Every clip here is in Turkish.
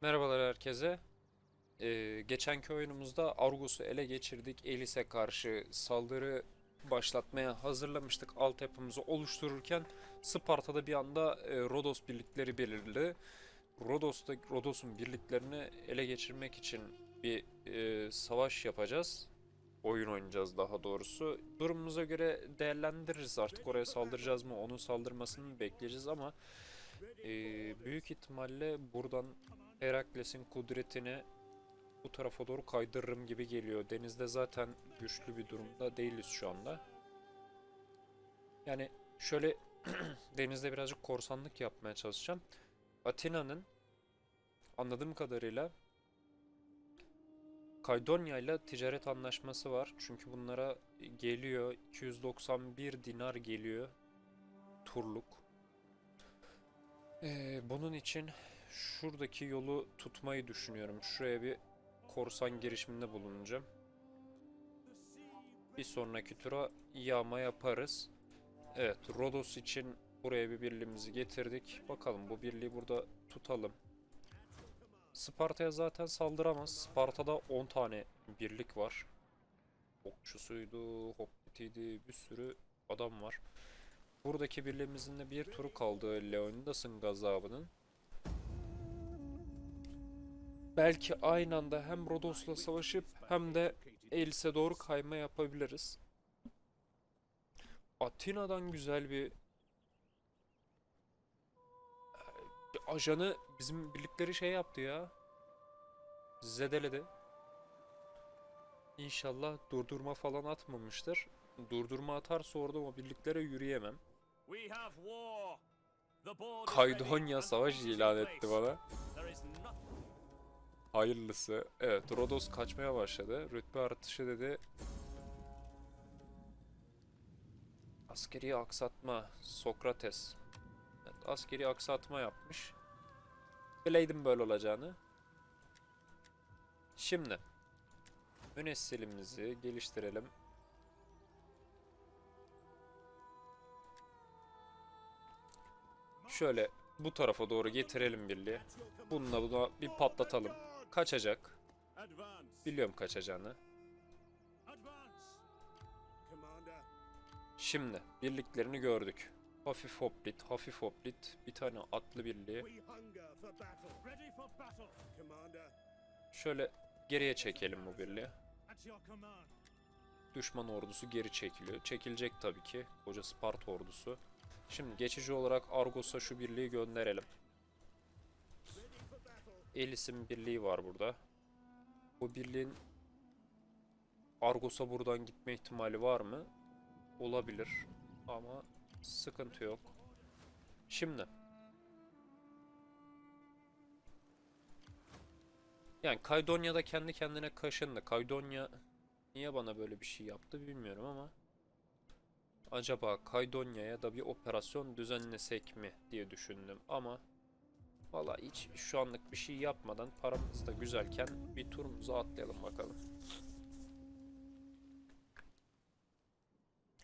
Merhabalar herkese. Ee, geçenki oyunumuzda Argos'u ele geçirdik. Elis'e karşı saldırı başlatmaya hazırlamıştık. Altyapımızı oluştururken Sparta'da bir anda e, Rodos birlikleri belirli. Rodos'ta Rodos'un birliklerini ele geçirmek için bir e, savaş yapacağız. Oyun oynayacağız daha doğrusu. Durumumuza göre değerlendiririz artık oraya saldıracağız mı, onun saldırmasını bekleyeceğiz ama e, büyük ihtimalle buradan Herakles'in kudretini bu tarafa doğru kaydırırım gibi geliyor. Denizde zaten güçlü bir durumda değiliz şu anda. Yani şöyle denizde birazcık korsanlık yapmaya çalışacağım. Atina'nın anladığım kadarıyla Kaydonya ile ticaret anlaşması var. Çünkü bunlara geliyor 291 dinar geliyor turluk. Ee, bunun için şuradaki yolu tutmayı düşünüyorum. Şuraya bir korsan girişiminde bulunacağım. Bir sonraki tura yağma yaparız. Evet, Rodos için buraya bir birliğimizi getirdik. Bakalım bu birliği burada tutalım. Sparta'ya zaten saldıramaz. Sparta'da 10 tane birlik var. Okçusuydu, hobbitiydi, bir sürü adam var. Buradaki birliğimizin de bir turu kaldı Leonidas'ın gazabının. Belki aynı anda hem Rodos'la savaşıp hem de Elis'e doğru kayma yapabiliriz. Atina'dan güzel bir bir ajanı bizim birlikleri şey yaptı ya. Zedeledi. İnşallah durdurma falan atmamıştır. Durdurma atarsa orada o birliklere yürüyemem. Kaydonya savaş ilan etti bana. Hayırlısı. Evet, Rodos kaçmaya başladı. Rütbe artışı dedi. Askeri aksatma. Sokrates. Evet, askeri aksatma yapmış. Bileydim böyle olacağını. Şimdi. Münessilimizi geliştirelim. Şöyle bu tarafa doğru getirelim birliği. Bununla buna bir patlatalım. Kaçacak. Biliyorum kaçacağını. Şimdi birliklerini gördük. Hafif hoplit, hafif hoplit, bir tane atlı birliği. Şöyle geriye çekelim bu birliği. Düşman ordusu geri çekiliyor. Çekilecek tabii ki. Koca Sparta ordusu. Şimdi geçici olarak Argos'a şu birliği gönderelim. Elis'in birliği var burada. Bu birliğin Argos'a buradan gitme ihtimali var mı? Olabilir. Ama sıkıntı yok. Şimdi. Yani Kaydonya'da kendi kendine kaşındı. Kaydonya niye bana böyle bir şey yaptı bilmiyorum ama acaba Kaydonya'ya da bir operasyon düzenlesek mi diye düşündüm ama valla hiç şu anlık bir şey yapmadan paramız da güzelken bir turumuzu atlayalım bakalım.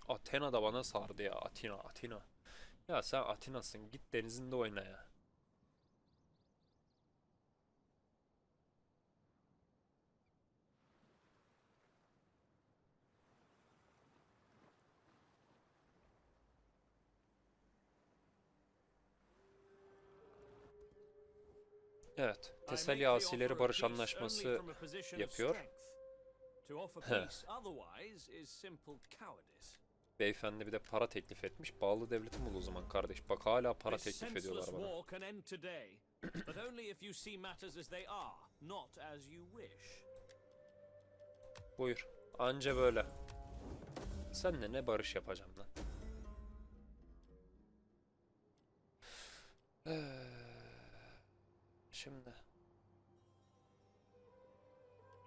Athena da bana sardı ya Atina Atina. Ya sen Atina'sın git denizinde oyna ya. Evet, Tesalya asileri barış anlaşması yapıyor. Beyefendi bir de para teklif etmiş. Bağlı devletim ol o zaman kardeş. Bak hala para teklif ediyorlar bana. Buyur. Anca böyle. Senle ne barış yapacağım lan? Şimdi.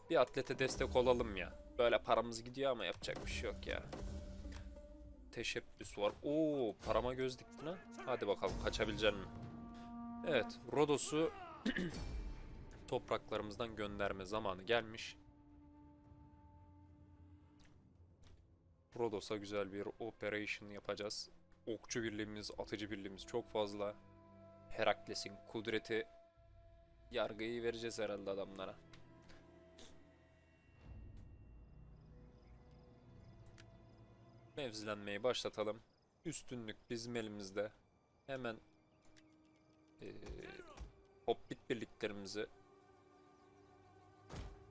Bir atlete destek olalım ya. Böyle paramız gidiyor ama yapacak bir şey yok ya. Teşebbüs var. Oo, parama göz diktin ha. Hadi bakalım kaçabilecek mi? Evet, Rodos'u topraklarımızdan gönderme zamanı gelmiş. Rodos'a güzel bir operation yapacağız. Okçu birliğimiz, atıcı birliğimiz çok fazla. Herakles'in kudreti yargıyı vereceğiz herhalde adamlara. Mevzilenmeyi başlatalım. Üstünlük bizim elimizde. Hemen eee Hobbit birliklerimizi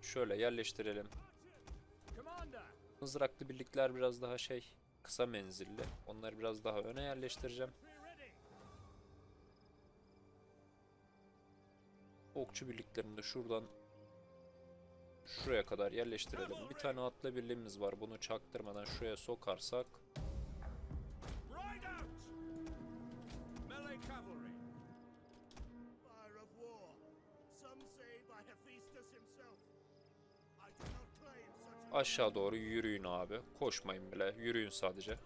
şöyle yerleştirelim. Mızraklı birlikler biraz daha şey kısa menzilli. Onları biraz daha öne yerleştireceğim. Okçu birliklerini de şuradan şuraya kadar yerleştirelim. Bir tane atlı birliğimiz var. Bunu çaktırmadan şuraya sokarsak aşağı doğru yürüyün abi. Koşmayın bile. Yürüyün sadece.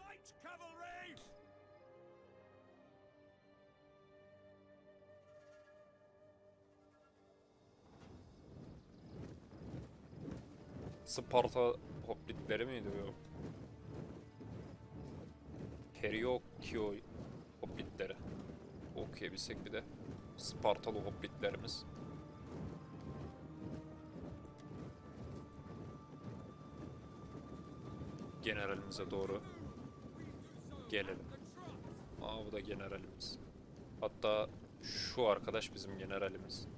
Sparta hobbitleri miydi bu? Periokio hobbitleri. Okuyabilsek bir de. Spartalı hobbitlerimiz. Generalimize doğru gelelim. Aa bu da generalimiz. Hatta şu arkadaş bizim generalimiz.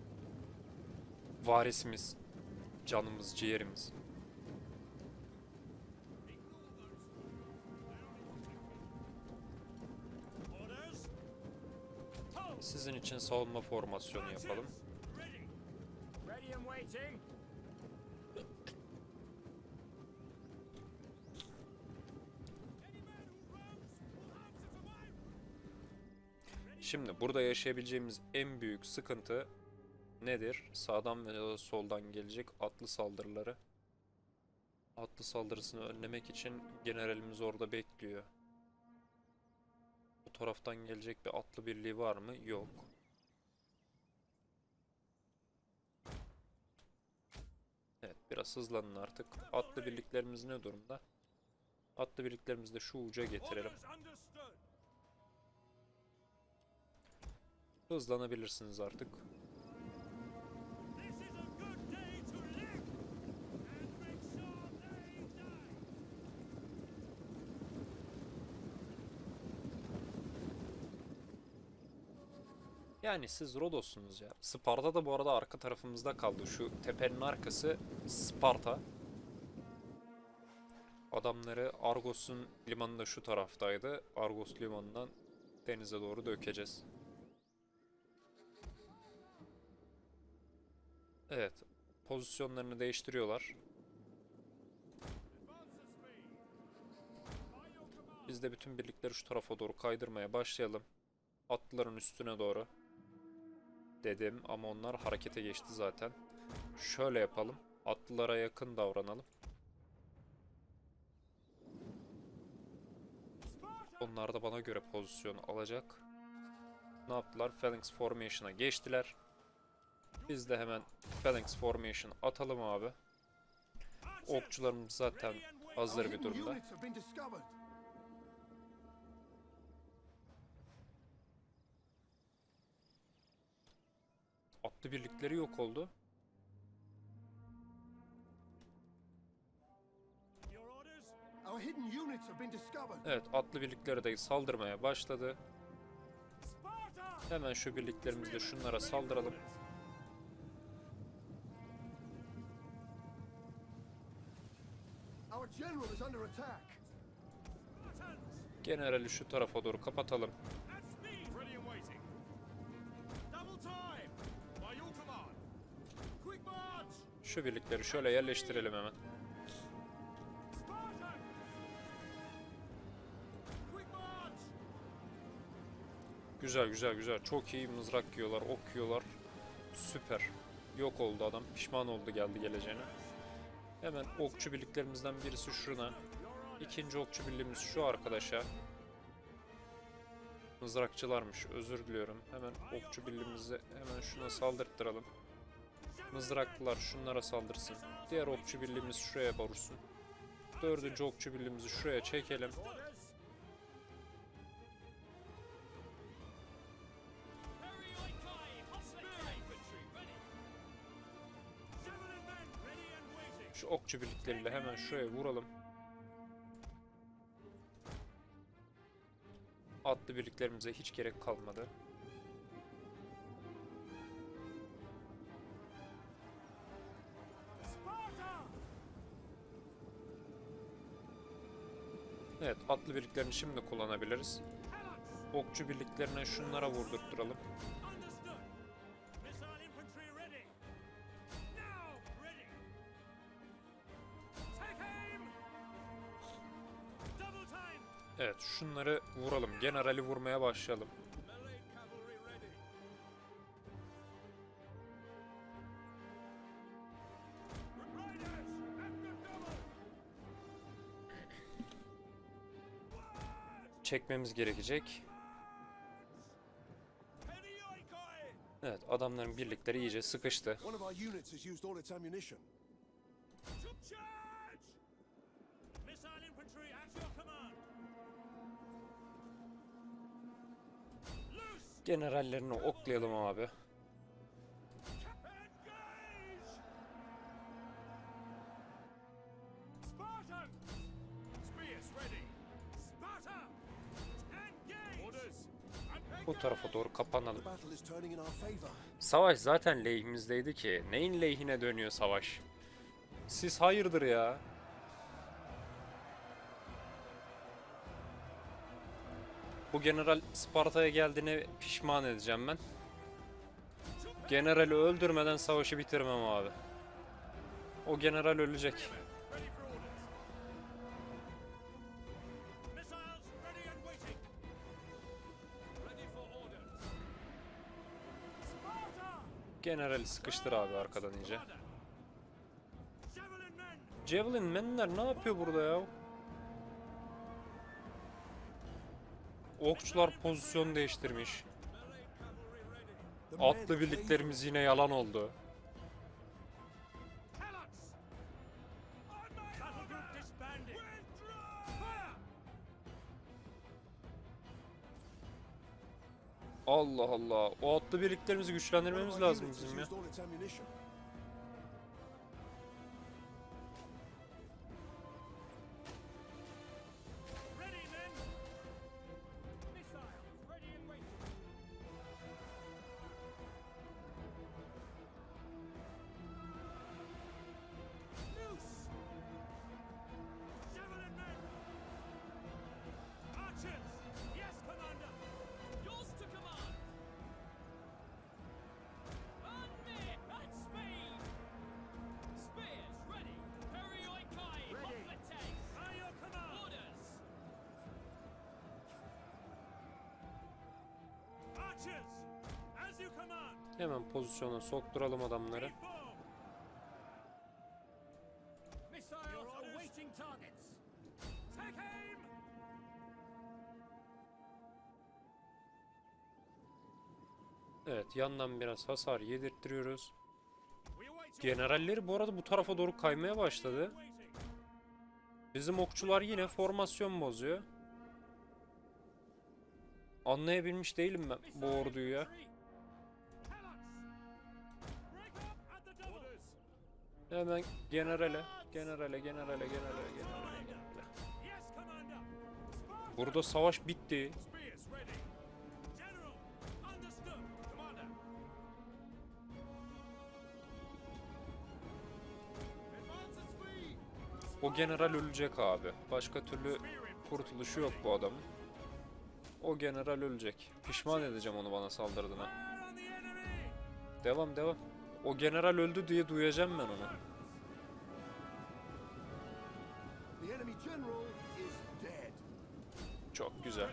Varisimiz. Canımız, ciğerimiz. Sizin için savunma formasyonu yapalım. Şimdi burada yaşayabileceğimiz en büyük sıkıntı nedir? Sağdan ve soldan gelecek atlı saldırıları. Atlı saldırısını önlemek için generalimiz orada bekliyor. Taraftan gelecek bir atlı birliği var mı? Yok. Evet, biraz hızlanın artık. Atlı birliklerimiz ne durumda? Atlı birliklerimizi de şu uca getirelim. Hızlanabilirsiniz artık. Yani siz Rodos'sunuz ya. Sparta da bu arada arka tarafımızda kaldı. Şu tepenin arkası Sparta. Adamları Argos'un limanı da şu taraftaydı. Argos limanından denize doğru dökeceğiz. Evet. Pozisyonlarını değiştiriyorlar. Biz de bütün birlikleri şu tarafa doğru kaydırmaya başlayalım. Atlıların üstüne doğru. Dedim ama onlar harekete geçti zaten. Şöyle yapalım. Atlılara yakın davranalım. Onlar da bana göre pozisyon alacak. Ne yaptılar? Phalanx Formation'a geçtiler. Biz de hemen Phalanx Formation atalım abi. Okçularımız zaten hazır bir durumda. Atlı birlikleri yok oldu. Evet atlı birlikleri de saldırmaya başladı. Hemen şu birliklerimizle şunlara saldıralım. Generali şu tarafa doğru kapatalım. Şu birlikleri şöyle yerleştirelim hemen. Güzel güzel güzel. Çok iyi mızrak yiyorlar, ok yiyorlar. Süper. Yok oldu adam. Pişman oldu geldi geleceğine. Hemen okçu birliklerimizden birisi şuna. İkinci okçu birliğimiz şu arkadaşa. Mızrakçılarmış. Özür diliyorum. Hemen okçu birliğimizi hemen şuna saldırttıralım. Mızraklılar şunlara saldırsın. Diğer okçu birliğimiz şuraya baruşsun. Dördüncü okçu birliğimizi şuraya çekelim. Şu okçu birlikleriyle hemen şuraya vuralım. Atlı birliklerimize hiç gerek kalmadı. Atlı birliklerini şimdi kullanabiliriz. Okçu birliklerine şunlara vurdurtturalım. Evet, şunları vuralım. Generali vurmaya başlayalım. Çekmemiz gerekecek. Evet, adamların birlikleri iyice sıkıştı. One of our Bu tarafa doğru kapanalım. Savaş zaten lehimizdeydi ki. Neyin lehine dönüyor savaş? Siz hayırdır ya? Bu general Sparta'ya geldiğine pişman edeceğim ben. Generali öldürmeden savaşı bitirmem abi. O general ölecek. Generali sıkıştır abi arkadan iyice. Javelin men! Javelin menler ne yapıyor burada ya? Okçular pozisyon değiştirmiş. Atlı birliklerimiz yine yalan oldu. Allah Allah. O atlı birliklerimizi güçlendirmemiz lazım bizim ya. Hemen pozisyona sokturalım adamları. Evet yandan biraz hasar yedirttiriyoruz. Generalleri bu arada bu tarafa doğru kaymaya başladı. Bizim okçular yine formasyon bozuyor. Anlayabilmiş değilim ben bu orduyu ya. Hemen generale, generale, generale, generale, generale. Burada savaş bitti. O general ölecek abi. Başka türlü kurtuluşu yok bu adamın. O general ölecek. Pişman edeceğim onu bana saldırdığına. Devam devam. O general öldü diye duyacağım ben onu. Çok güzel.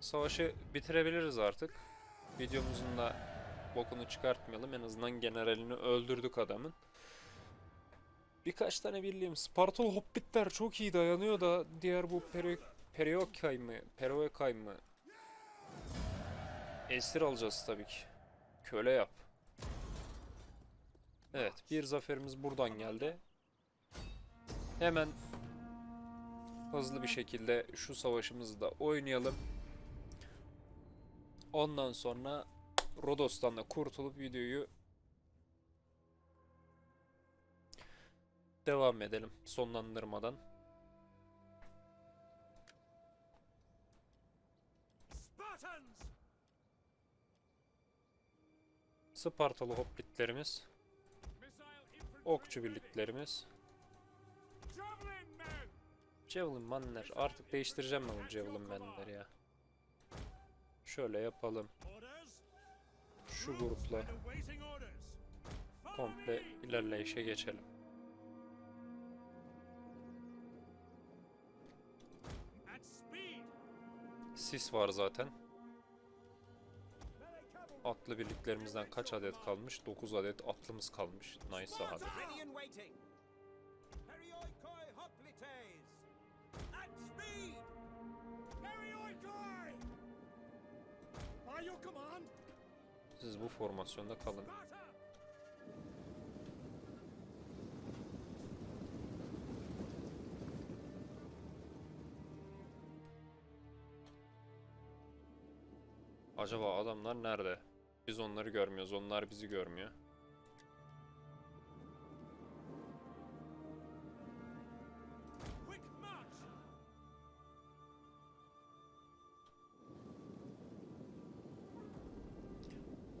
Savaşı bitirebiliriz artık. Videomuzun da bokunu çıkartmayalım. En azından generalini öldürdük adamın. Birkaç tane birliğim. Spartalı hobbitler çok iyi dayanıyor da diğer bu Peri Periokay mı? Periokay mı? Esir alacağız tabii ki. Köle yap. Evet, bir zaferimiz buradan geldi. Hemen hızlı bir şekilde şu savaşımızı da oynayalım. Ondan sonra Rodos'tan da kurtulup videoyu devam edelim sonlandırmadan. Spartalı hoplitlerimiz, okçu birliklerimiz, Javelin manler. Artık değiştireceğim ben bu Javelin manleri ya. Şöyle yapalım. Şu grupla komple ilerleyişe geçelim. Sis var zaten. Atlı birliklerimizden kaç adet kalmış? 9 adet atlımız kalmış. Nice abi. Siz bu formasyonda kalın. Acaba adamlar nerede? Biz onları görmüyoruz. Onlar bizi görmüyor.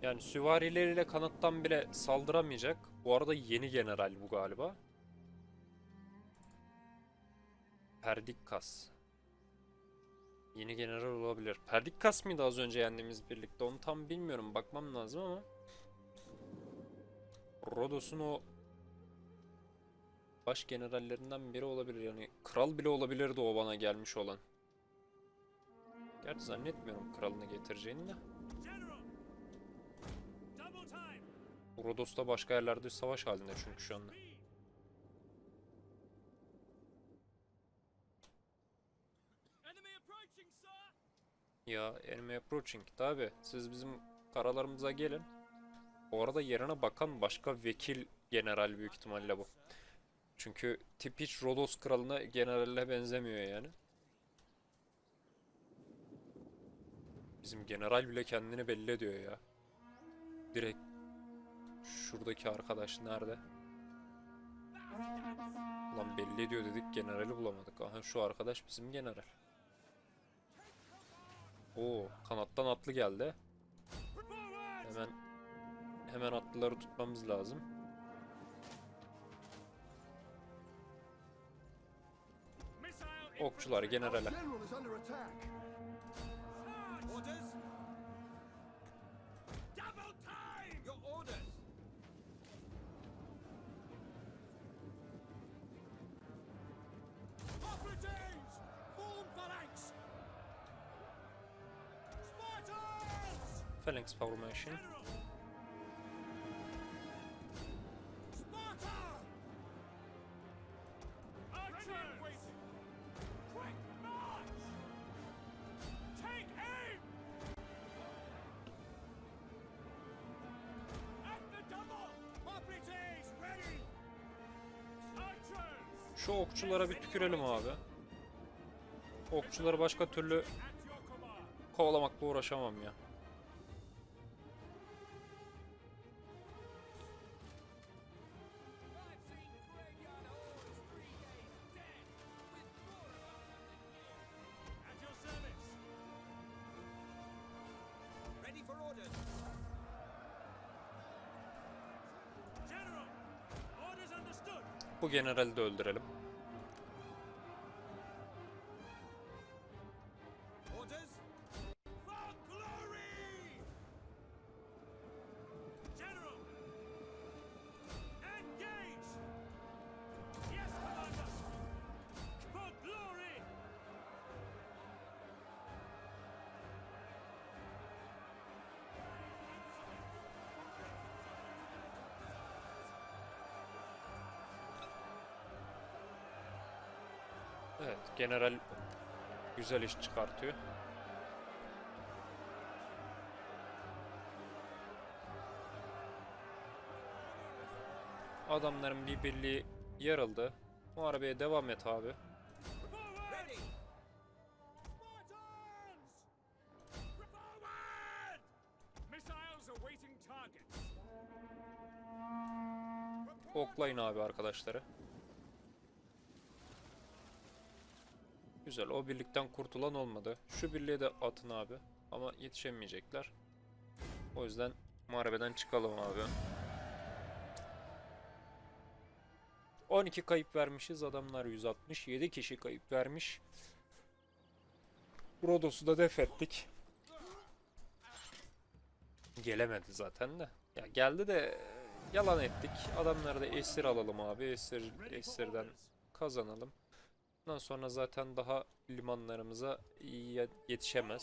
Yani süvarileriyle kanattan bile saldıramayacak. Bu arada yeni general bu galiba. Perdikkas. Yeni general olabilir. Perdikkas mıydı az önce yendiğimiz birlikte? Onu tam bilmiyorum. Bakmam lazım ama. Rodos'un o baş generallerinden biri olabilir. Yani kral bile olabilirdi o bana gelmiş olan. Gerçi zannetmiyorum kralını getireceğini de. Rodos'ta başka yerlerde savaş halinde çünkü şu anda. Speed! Enemy approaching, sir! Ya enemy approaching tabi. Siz bizim karalarımıza gelin. Bu arada yerine bakan başka vekil general büyük ihtimalle bu. Çünkü tip hiç Rodos kralına generalle benzemiyor yani. Bizim general bile kendini belli ediyor ya. Direkt şuradaki arkadaş nerede? Lan belli ediyor dedik generali bulamadık. Aha şu arkadaş bizim general. Oo, kanattan atlı geldi. Hemen hemen atlıları tutmamız lazım. Okçular generale. Ready! Archers! Şu okçulara bir tükürelim abi. Okçuları başka türlü kovalamakla uğraşamam ya. Bu generali de öldürelim. Evet, general güzel iş çıkartıyor. Adamların bir birliği yarıldı. Muharebeye devam et abi. Oklayın abi arkadaşları. Güzel. O birlikten kurtulan olmadı. Şu birliğe de atın abi. Ama yetişemeyecekler. O yüzden muharebeden çıkalım abi. 12 kayıp vermişiz. Adamlar 167 kişi kayıp vermiş. Rodos'u da def ettik. Gelemedi zaten de. Ya geldi de yalan ettik. Adamları da esir alalım abi. Esir, esirden kazanalım. Ondan sonra zaten daha limanlarımıza ye- yetişemez.